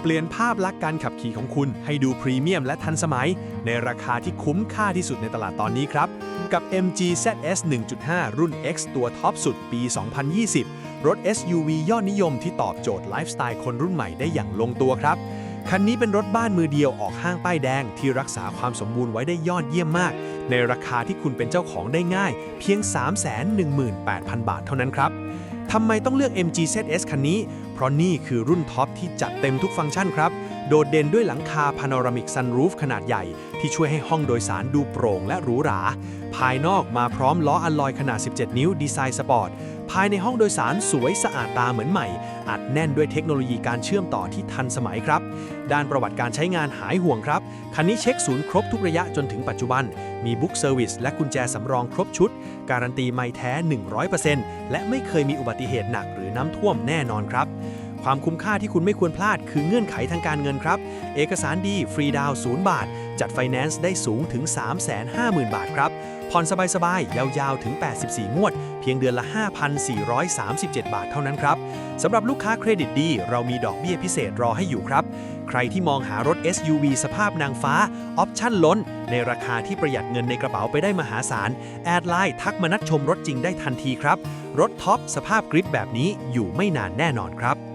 เปลี่ยนภาพลักษณ์การขับขี่ของคุณให้ดูพรีเมียมและทันสมัย ในราคาที่คุ้มค่าที่สุดในตลาดตอนนี้ครับ กับ MG ZS 1.5 รุ่น X ตัวท็อปสุดปี 2020 รถ SUV ยอดนิยมที่ตอบโจทย์ไลฟ์สไตล์คนรุ่นใหม่ได้อย่างลงตัวครับ คันนี้เป็นรถบ้านมือเดียวออกห้างป้ายแดง ที่รักษาความสมบูรณ์ไว้ได้ยอดเยี่ยมมาก ในราคาที่คุณเป็นเจ้าของได้ง่าย เพียง 318,000 บาทเท่านั้นครับ ทำไมต้องเลือก MG ZS คันนี้ เพราะนี่คือรุ่นท็อปที่จัดเต็มทุกฟังก์ชันครับ โดดเด่นด้วยหลังคาพาโนรามิกซันรูฟขนาดใหญ่ ที่ช่วยให้ห้องโดยสารดูโปร่งและหรูหรา ภายนอกมาพร้อมล้ออัลลอยขนาด 17 นิ้วดีไซน์สปอร์ต ภายในห้องโดยสารสวยสะอาดตาเหมือนใหม่ อัดแน่นด้วยเทคโนโลยีการเชื่อมต่อที่ทันสมัยครับ ด้านประวัติการใช้งานหายห่วงครับ คันนี้เช็คศูนย์ครบทุกระยะจนถึงปัจจุบัน มีบุ๊กเซอร์วิสและกุญแจสำรองครบชุด การันตีไม่แท้ 100%และไม่เคยมีอุบัติเหตุหนักหรือน้ำท่วมแน่นอนครับ ความคุ้มค่าที่คุณไม่ควรพลาดคือเงื่อนไขทางการเงินครับ เอกสารดี ฟรีดาวน์บาท จัดไฟแนนซ์ได้สูงถึง 350,000 บาทครับ ผ่อนสบายๆ ยาวๆ ถึง 84 งวด เพียงเดือนละ 5,437 บาทเท่านั้นครับสำหรับลูกค้าเครดิตดี เรามีดอกเบี้ยพิเศษรอให้อยู่ครับ ใครที่มองหารถ SUV สภาพนางฟ้า ออปชั่นล้น ในราคาที่ประหยัดเงินในกระเป๋าไปได้มหาศาล แอดไลน์ทักมานัดชมรถจริงได้ทันทีครับ รถท็อปสภาพกริปแบบนี้อยู่ไม่นานแน่นอนครับ